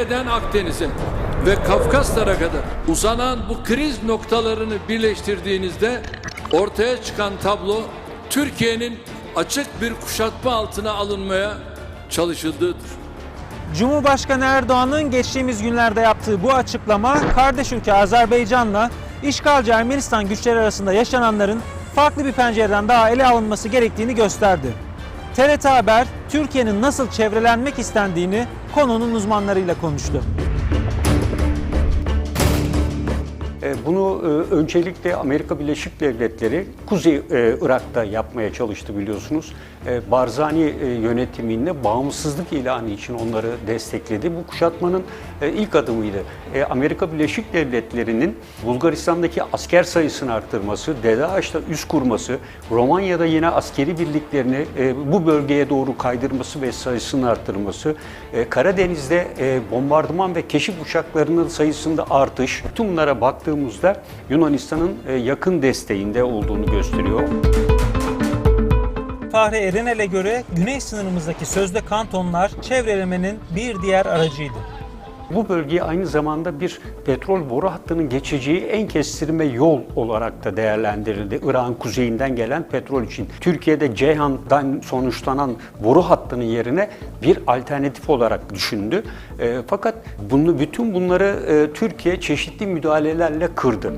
Ege'den Akdeniz'e ve Kafkaslara kadar uzanan bu kriz noktalarını birleştirdiğinizde ortaya çıkan tablo Türkiye'nin açık bir kuşatma altına alınmaya çalışıldığıdır. Cumhurbaşkanı Erdoğan'ın geçtiğimiz günlerde yaptığı bu açıklama kardeş ülke Azerbaycan'la işgalci Ermenistan güçleri arasında yaşananların farklı bir pencereden daha ele alınması gerektiğini gösterdi. TRT Haber, Türkiye'nin nasıl çevrelenmek istendiğini konunun uzmanlarıyla konuştu. Bunu e, öncelikle Amerika Birleşik Devletleri Kuzey e, Irak'ta yapmaya çalıştı biliyorsunuz. E, Barzani e, yönetiminde bağımsızlık ilanı için onları destekledi. Bu kuşatmanın e, ilk adımıydı. E, Amerika Birleşik Devletleri'nin Bulgaristan'daki asker sayısını arttırması, DAEŞ'ta üst kurması, Romanya'da yine askeri birliklerini e, bu bölgeye doğru kaydırması ve sayısını arttırması, e, Karadeniz'de e, bombardıman ve keşif uçaklarının sayısında artış, tüm bunlara baktığımızda Yunanistan'ın e, yakın desteğinde olduğunu gösteriyor. Fahri Erenel'e göre güney sınırımızdaki sözde kantonlar çevrelemenin bir diğer aracıydı. Bu bölgeyi aynı zamanda bir petrol boru hattının geçeceği en kestirme yol olarak da değerlendirildi. Irak'ın kuzeyinden gelen petrol için. Türkiye'de Ceyhan'dan sonuçlanan boru hattının yerine bir alternatif olarak düşündü. E, fakat bunu bütün bunları e, Türkiye çeşitli müdahalelerle kırdı.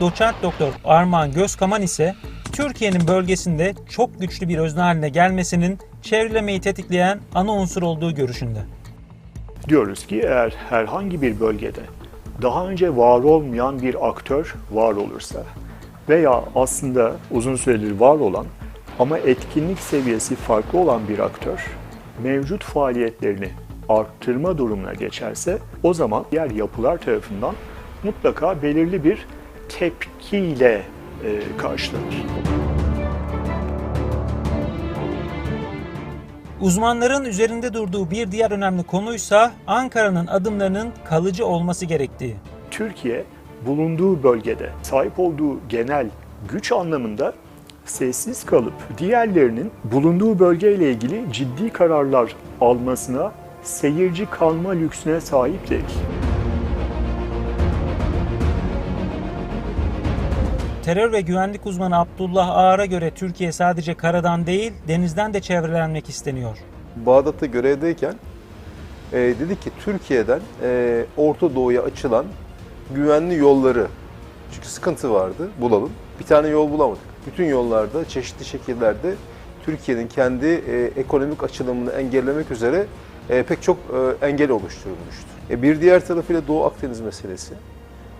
Doçent Doktor Armağan Gözkaman ise Türkiye'nin bölgesinde çok güçlü bir özne haline gelmesinin çevrelemeyi tetikleyen ana unsur olduğu görüşünde. Diyoruz ki eğer herhangi bir bölgede daha önce var olmayan bir aktör var olursa veya aslında uzun süredir var olan ama etkinlik seviyesi farklı olan bir aktör mevcut faaliyetlerini arttırma durumuna geçerse o zaman diğer yapılar tarafından mutlaka belirli bir tepkiyle e, karşılanır. Uzmanların üzerinde durduğu bir diğer önemli konuysa Ankara'nın adımlarının kalıcı olması gerektiği. Türkiye bulunduğu bölgede sahip olduğu genel güç anlamında sessiz kalıp diğerlerinin bulunduğu bölgeyle ilgili ciddi kararlar almasına seyirci kalma lüksüne sahip değil. Terör ve güvenlik uzmanı Abdullah Ağar'a göre Türkiye sadece karadan değil denizden de çevrelenmek isteniyor. Bağdat'ta görevdeyken e, dedi ki Türkiye'den e, Orta Doğu'ya açılan güvenli yolları çünkü sıkıntı vardı bulalım. Bir tane yol bulamadık. Bütün yollarda çeşitli şekillerde Türkiye'nin kendi e, ekonomik açılımını engellemek üzere e, pek çok e, engel oluşturulmuştu. E, bir diğer tarafıyla Doğu Akdeniz meselesi.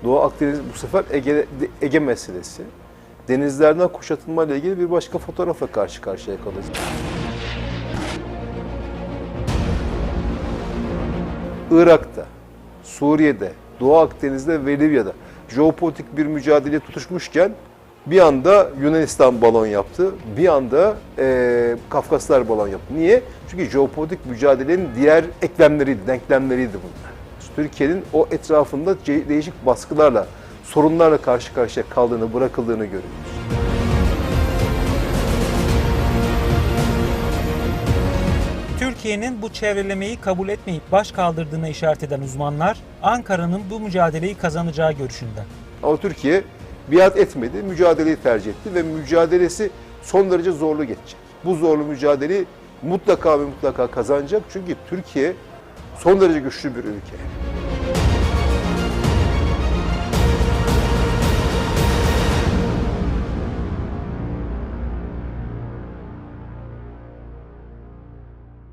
Doğu Akdeniz bu sefer Ege, Ege meselesi. Denizlerden kuşatılma ile ilgili bir başka fotoğrafla karşı karşıya kalacağız. Irak'ta, Suriye'de, Doğu Akdeniz'de ve Libya'da jeopolitik bir mücadele tutuşmuşken bir anda Yunanistan balon yaptı, bir anda e, Kafkaslar balon yaptı. Niye? Çünkü jeopolitik mücadelenin diğer eklemleriydi, denklemleriydi bunlar. Türkiye'nin o etrafında değişik baskılarla, sorunlarla karşı karşıya kaldığını, bırakıldığını görüyoruz. Türkiye'nin bu çevrelemeyi kabul etmeyip baş kaldırdığına işaret eden uzmanlar Ankara'nın bu mücadeleyi kazanacağı görüşünde. Ama Türkiye biat etmedi, mücadeleyi tercih etti ve mücadelesi son derece zorlu geçecek. Bu zorlu mücadeleyi mutlaka ve mutlaka kazanacak çünkü Türkiye son derece güçlü bir ülke.